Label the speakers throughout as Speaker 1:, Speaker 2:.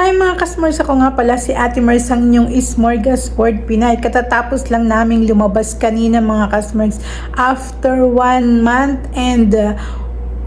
Speaker 1: Hi mga kasmers, ako nga pala si Ate Marsang yung Smorgasbord Pinay. Katatapos lang naming lumabas kanina mga kasmers after one month and uh,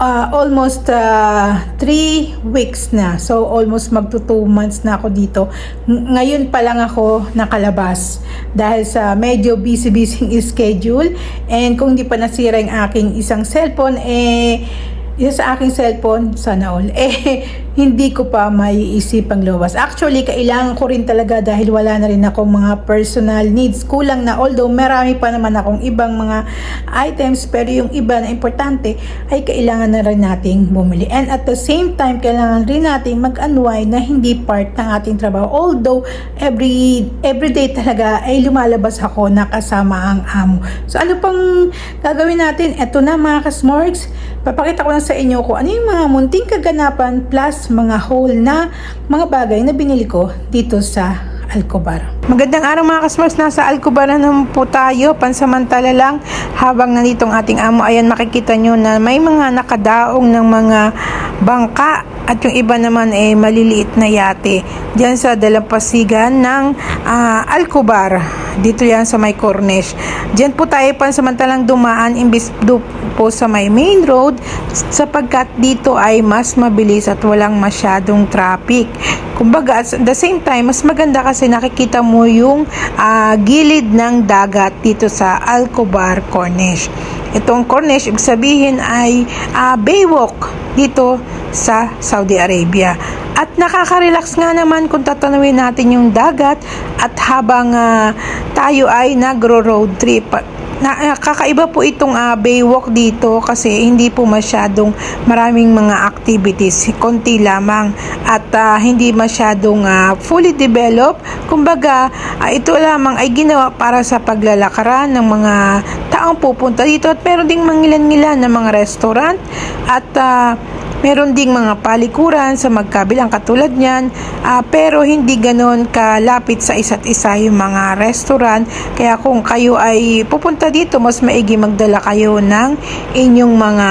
Speaker 1: uh, almost uh, three weeks na. So almost magto two months na ako dito. Ng- Ngayon pa lang ako nakalabas dahil sa medyo busy-busy schedule and kung di pa nasira yung aking isang cellphone eh yung sa aking cellphone, sana all, eh, hindi ko pa maiisipang lumabas. Actually, kailangan ko rin talaga dahil wala na rin akong mga personal needs. Kulang na, although marami pa naman akong ibang mga items, pero yung iba na importante ay kailangan na rin nating bumili. And at the same time, kailangan rin nating mag-unwind na hindi part ng ating trabaho. Although, every, everyday talaga ay lumalabas ako na kasama ang amo. So, ano pang gagawin natin? Ito na mga kasmorgs. Papakita ko na sa inyo kung ano yung mga munting kaganapan plus mga whole na mga bagay na binili ko dito sa Alcobar. Magandang araw mga kasmars, nasa Alcobar na naman po tayo, pansamantala lang habang nandito ating amo, ayan makikita nyo na may mga nakadaong ng mga bangka at yung iba naman eh maliliit na yate diyan sa dalampasigan ng ah, Alcobar. Dito yan sa may Cornish diyan po tayo pansamantalang dumaan imbis do po sa may main road sapagkat dito ay mas mabilis at walang masyadong traffic. Kumbaga at the same time mas maganda kasi nakikita mo yung ah, gilid ng dagat dito sa Alcobar Cornish itong Cornish ibig sabihin ay ah, baywalk dito sa Saudi Arabia. At nakaka-relax nga naman kung tatanawin natin yung dagat at habang ah, tayo ay nagro-road trip. Na, ah, kakaiba po itong ah, baywalk dito kasi hindi po masyadong maraming mga activities, konti lamang. At ah, hindi masyadong ah, fully developed. Kumbaga, ah, ito lamang ay ginawa para sa paglalakaran ng mga taong pupunta dito. At meron ding mangilan-ngilan na mga restaurant. At ah, Meron ding mga palikuran sa magkabilang katulad niyan, ah, pero hindi ganon kalapit sa isa't isa yung mga restaurant. Kaya kung kayo ay pupunta dito, mas maigi magdala kayo ng inyong mga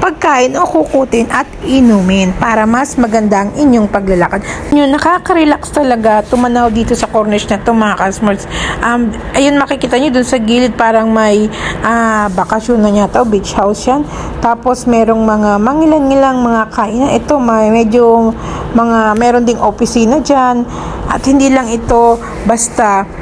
Speaker 1: pagkain o kukutin at inumin para mas maganda ang inyong paglalakad. Yun, nakaka-relax talaga tumanaw dito sa Cornish na to mga customers. Um, ayun makikita nyo dun sa gilid parang may ah, bakasyon na yata o beach house yan. Tapos merong mga mangilan-ngilang mga kainan. Ito may medyo mga meron ding opisina dyan. At hindi lang ito basta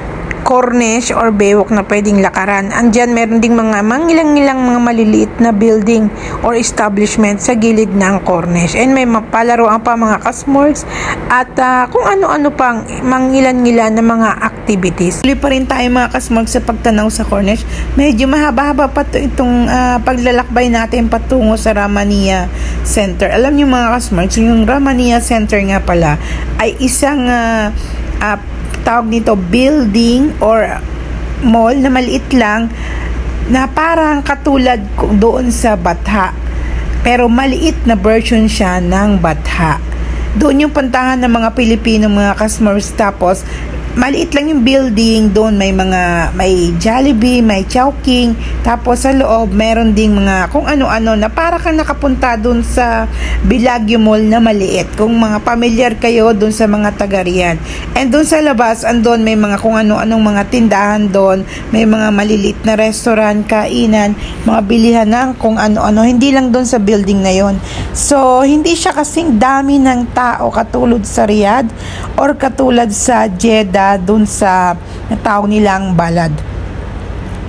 Speaker 1: Cornish or Baywalk na pwedeng lakaran. Andyan meron ding mga mangilang-ilang mga maliliit na building or establishment sa gilid ng Cornish. And may mapalaroan pa mga kasmorgs at ah, kung ano-ano pang mangilan-ngilan na mga activities. Tuloy pa rin tayo mga kasmorgs sa pagtanaw sa Cornish. Medyo mahaba-haba pa to itong ah, paglalakbay natin patungo sa Ramania Center. Alam niyo mga kasmorgs, yung Ramania Center nga pala ay isang ah, ah, tawag nito building or mall na maliit lang na parang katulad doon sa Batha. Pero maliit na version siya ng Batha. Doon yung puntahan ng mga Pilipino mga customers tapos maliit lang yung building doon may mga may Jollibee, may Chowking tapos sa loob meron ding mga kung ano-ano na para kang nakapunta doon sa Bilagyo Mall na maliit. Kung mga familiar kayo doon sa mga taga riyan. And doon sa labas andon may mga kung ano-anong mga tindahan doon. May mga maliliit na restaurant, kainan mga bilihan ng kung ano-ano. Hindi lang doon sa building na yon so hindi siya kasing dami ng tao katulad sa Riyadh or katulad sa Jeddah doon sa tawag nilang Balad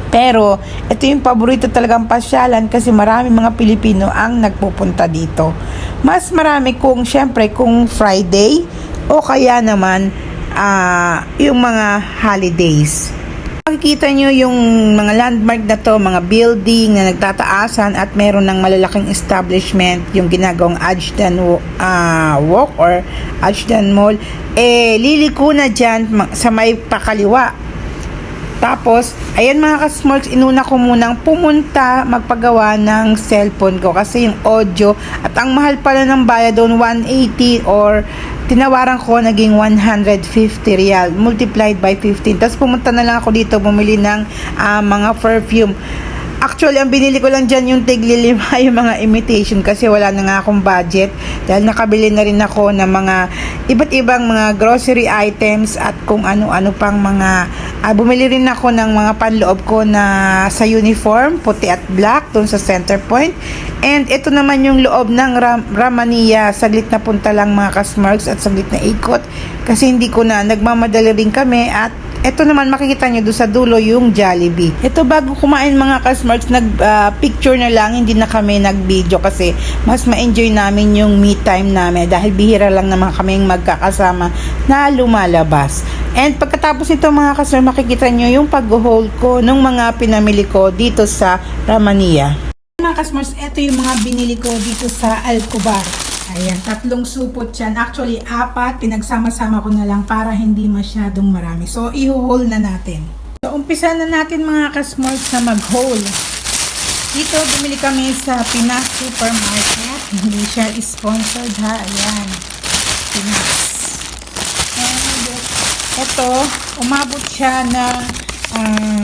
Speaker 1: pero ito yung paborito talagang pasyalan kasi marami mga Pilipino ang nagpupunta dito. Mas marami kung syempre kung Friday o kaya naman ah, yung mga holidays. Makikita nyo yung mga landmark na to, mga building na nagtataasan at meron ng malalaking establishment, yung ginagawang Ajdan ah, Walk or Ajdan Mall. Eh, liliko na dyan sa may pakaliwa tapos, ayan mga kasmolks, inuna ko munang pumunta magpagawa ng cellphone ko kasi yung audio at ang mahal pala ng bayad doon 180 or tinawaran ko naging 150 real multiplied by 15. Tapos pumunta na lang ako dito bumili ng ah, mga perfume. Actually, ang binili ko lang dyan yung tiglilima, yung mga imitation kasi wala na nga akong budget. Dahil nakabili na rin ako ng mga iba't ibang mga grocery items at kung ano-ano pang mga ah, bumili rin ako ng mga panloob ko na sa uniform, puti at black dun sa center point. And ito naman yung loob ng Ram- Ramania. Saglit na punta lang mga kasmarks at saglit na ikot. Kasi hindi ko na nagmamadali rin kami at ito naman makikita nyo doon sa dulo yung Jollibee. Ito bago kumain mga kasmarks, nag ah, picture na lang, hindi na kami nag-video kasi mas ma-enjoy namin yung me time namin dahil bihira lang naman kaming magkakasama na lumalabas. And pagkatapos nito mga kasmarks, makikita nyo yung pag-haul ko ng mga pinamili ko dito sa Ramania. Mga kasmars, ito yung mga binili ko dito sa Alcobar. Ayan, tatlong supot yan. Actually, apat. Pinagsama-sama ko na lang para hindi masyadong marami. So, i-haul na natin. So, umpisa na natin mga kasmars na mag-haul. Dito, bumili kami sa Pinas Supermarket. Hindi siya sponsored ha. Ayan. Pinas. And, ito, umabot siya ng ah,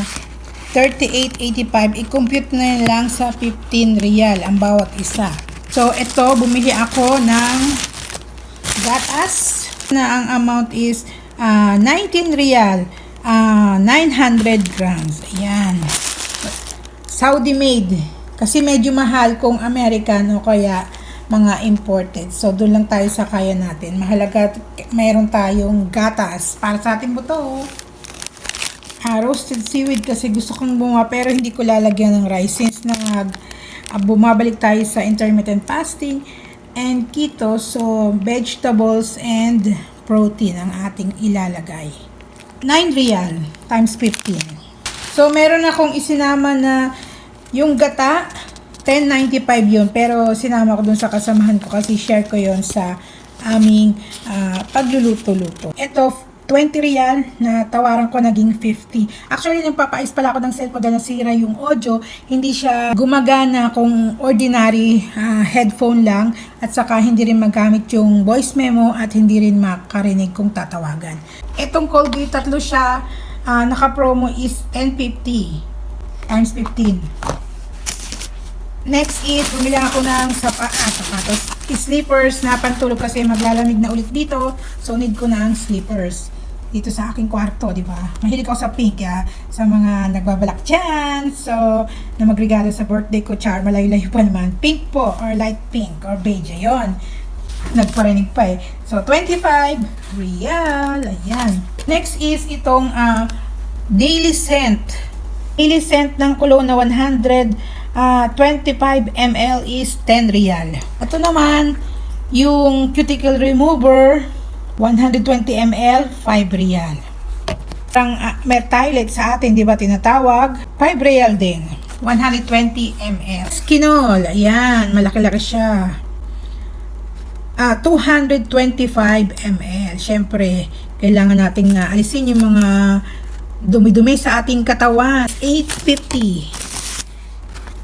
Speaker 1: 38.85. I-compute na lang sa 15 real ang bawat isa. So, ito, bumili ako ng gatas na ang amount is ah, 19 real. ah, 900 grams. Ayan. Saudi made. Kasi medyo mahal kung American o kaya mga imported. So, doon lang tayo sa kaya natin. Mahalaga, mayroon tayong gatas para sa ating buto. Ah, roasted seaweed kasi gusto kong bunga pero hindi ko lalagyan ng rice since na ah, bumabalik tayo sa intermittent fasting and keto so vegetables and protein ang ating ilalagay. 9 real times 15 so meron akong isinama na yung gata 10.95 yun pero sinama ko dun sa kasamahan ko kasi share ko yon sa aming ah, pagluluto-luto. Ito 20 real na tawaran ko naging 50. Actually, nagpapais pala ako ng cellphone dahil nasira yung audio. Hindi siya gumagana kung ordinary ah, headphone lang at saka hindi rin magamit yung voice memo at hindi rin makarinig kung tatawagan. Itong Colgate, tatlo siya. ah, naka-promo is 1050 times 15. Next is, bumili ako ng sapa, ah, sapatos. Slippers na pantulog kasi maglalamig na ulit dito. So, need ko na ang slippers. Dito sa aking kwarto, di ba? Mahilig ako sa pink, ah, sa mga nagbabalak dyan. So, na magregalo sa birthday ko, char, malayo-layo pa naman. Pink po, or light pink, or beige, ayun. Nagparinig pa eh. So, 25 real. Ayan. Next is itong ah, daily scent. Daily scent ng cologne na 100 ah, 25 ml is 10 real. Ito naman, yung cuticle remover, 120 ml, 5 real. Ang uh, mertailet sa atin, di ba tinatawag? 5 real din. 120 ml. Skinol, ayan, malaki-laki siya. Ah, 225 ml. Siyempre, kailangan nating na alisin yung mga dumi-dumi sa ating katawan. 850.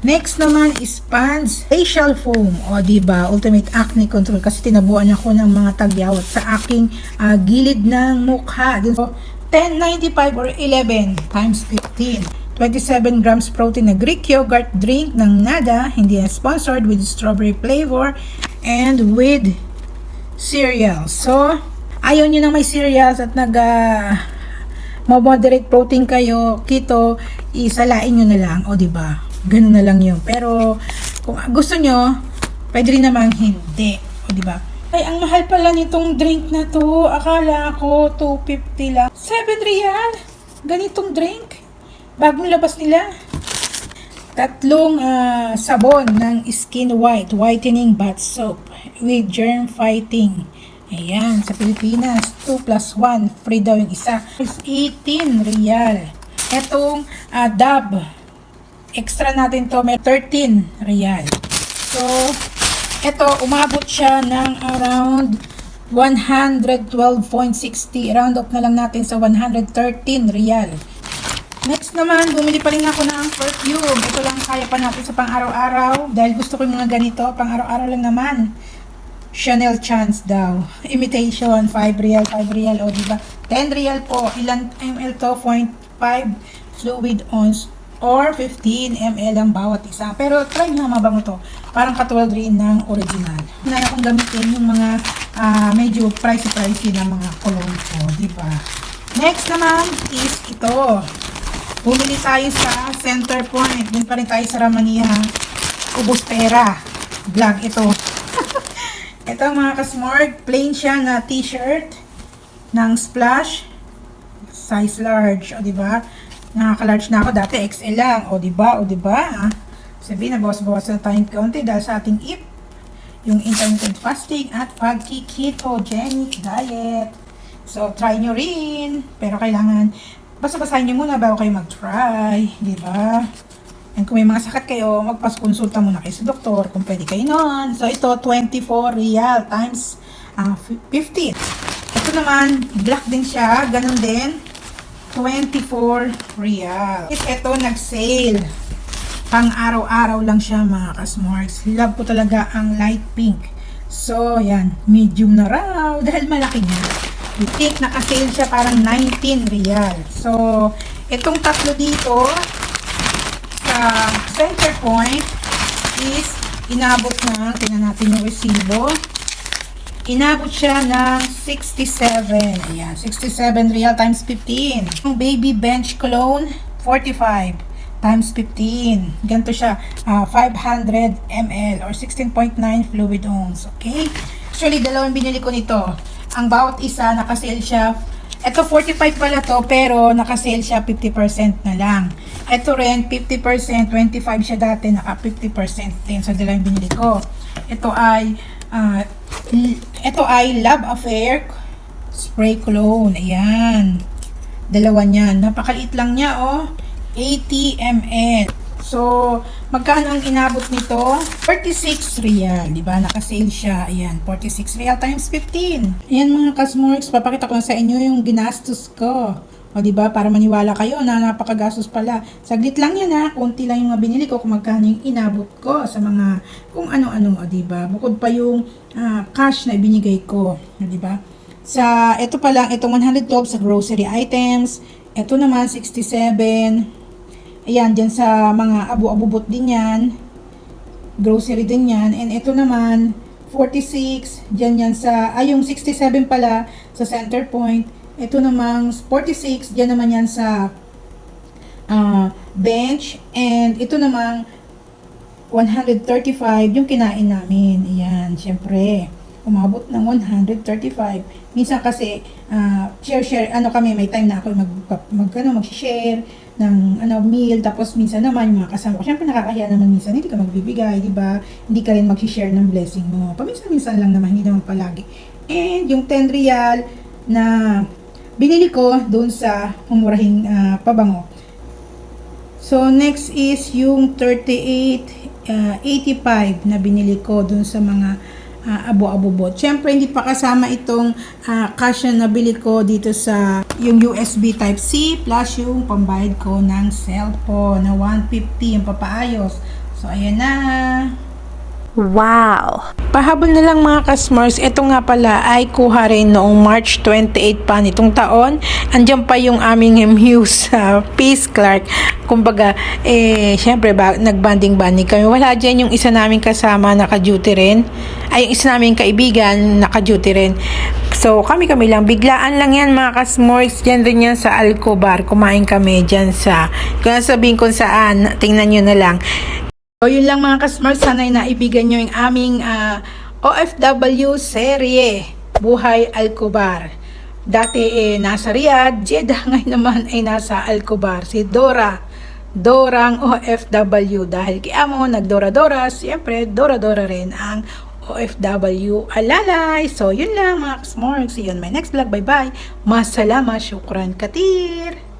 Speaker 1: Next naman is Pans Facial Foam. O, di ba Ultimate Acne Control. Kasi tinabuan ako ng mga tagyawat sa aking ah, gilid ng mukha. So, 10.95 or 11 times 15. 27 grams protein na Greek yogurt drink ng Nada. Hindi na sponsored with strawberry flavor and with cereals. So, ayaw nyo na may cereals at nag ah, moderate protein kayo, keto, isalain nyo na lang. O, ba Ganun na lang yun. Pero, kung gusto nyo, pwede rin namang hindi. O, di ba? Ay, ang mahal pala nitong drink na to. Akala ko 250 lang. 7 real. Ganitong drink. Bagong labas nila. Tatlong ah, sabon ng Skin White Whitening Bath Soap with germ fighting. Ayan, sa Pilipinas, 2 plus 1. Free daw yung isa. Is 18 real. Etong ah, Dove extra natin to may 13 real. So, ito, umabot siya ng around 112.60. Round up na lang natin sa 113 real. Next naman, bumili pa rin ako ng perfume. Ito lang kaya pa natin sa pang-araw-araw. Dahil gusto ko yung mga ganito, pang-araw-araw lang naman. Chanel Chance daw. Imitation, 5 real, 5 real, o diba? 10 real po. Ilan ml to? 0.5 fluid ounce or 15 ml ang bawat isa. Pero try nyo mabango to. Parang katulad rin ng original. Naya kong gamitin yung mga ah, medyo pricey-pricey na mga cologne ko, di ba? Next naman is ito. Bumili tayo sa Center Point. Dun pa rin tayo sa Ramania. Ubus. Vlog ito. ito mga kasmorg. Plain siya na t-shirt ng Splash. Size large. O, di ba? Nakaka-large na ako. Dati XL lang. O, di ba? O, di ba? Ah, Sabihin na bawas-bawas na tayong kaunti dahil sa ating IP. Yung intermittent fasting at pagki-ketogenic diet. So, try nyo rin. Pero kailangan, basta-basahin nyo muna bago kayo mag-try. Di ba? And kung may mga sakit kayo, magpas-consulta muna kayo sa doktor kung pwede kayo nun. So, ito, 24 real times ah, 50. Ito naman, black din siya. Ganon din. 24 real. Ito, nag-sale. Pang araw-araw lang siya mga kasmorgs. Love ko talaga ang light pink. So, yan. Medium na raw. Dahil malaki niya. Yung pink naka-sale siya parang 19 real. So, itong tatlo dito sa center point is inabot na, tingnan natin yung resibo. Inabot siya ng 67. Ayan, 67 real times 15. Yung baby bench cologne, 45 times 15. Ganito siya, ah, 500 ml or 16.9 fluid ounce. Okay? Actually, dalawang binili ko nito. Ang bawat isa, nakasale siya. Ito, 45 pala to, pero nakasale siya 50% na lang. Ito rin, 50%, 25 siya dati, naka 50% din sa dalawang binili ko. Ito ay, l- ito ay Love Affair Spray Cologne. Ayan. Dalawa niyan. Napakaliit lang niya, oh. 80 ml. So, magkano ang inabot nito? 46 real, di ba? Naka-sale siya. Ayan, 46 real times 15. Ayan mga kasmorks, papakita ko sa inyo yung ginastos ko. O di ba para maniwala kayo na napakagastos pala. Saglit lang yan ha, konti lang yung mga binili ko kung magkano yung inabot ko sa mga kung ano-ano, o di ba? Bukod pa yung ah, cash na ibinigay ko, o di ba? Sa ito pa lang, itong 112 sa grocery items. Ito naman 67 Ayan, dyan sa mga abu-abubot din yan. Grocery din yan. And ito naman, 46. Dyan yan sa, ay yung 67 pala sa center point. Ito namang 46. Dyan naman yan sa ah, bench. And ito namang 135 yung kinain namin. Ayan, syempre. Umabot ng 135. Minsan kasi, ah, share-share, ano kami, may time na ako mag, mag, ano, mag-share ng ano, meal. Tapos minsan naman, yung mga kasama ko, syempre nakakahiya naman minsan, hindi ka magbibigay, di ba? Hindi ka rin mag-share ng blessing mo. Paminsan-minsan lang naman, hindi naman palagi. And yung 10 real na binili ko doon sa humurahing ah, pabango. So, next is yung 38, uh, 85 na binili ko dun sa mga uh, abo-abobot. Siyempre, hindi pa kasama itong uh, cash na nabili ko dito sa yung USB Type-C plus yung pambayad ko ng cellphone na 150 yung papaayos. So, ayan na.
Speaker 2: Wow!
Speaker 1: Pahabol na lang mga kasmars, ito nga pala ay kuha rin noong March 28 pa nitong taon. Andiyan pa yung aming Muse sa Peace Clark. Kumbaga, eh, syempre, ba, nagbanding-banding kami. Wala dyan yung isa naming kasama naka-duty rin. Ay, yung isa naming kaibigan naka-duty rin. So, kami-kami lang. Biglaan lang yan mga kasmores. Dyan rin yan sa Alcobar. Kumain kami dyan sa, kung sabihin kung saan, tingnan nyo na lang. So, yun lang mga kasmars, sana'y naibigan nyo yung aming ah, OFW serye, Buhay Alcobar. Dati eh, nasa Riyadh, Jeddah ngayon naman ay nasa Alcobar. Si Dora, Dorang OFW. Dahil kay Amo, nagdora-dora, siyempre, Dora-Dora rin ang OFW alalay. So, yun lang mga kasmars. See you on my next vlog. Bye-bye. Masalama, syukran katir.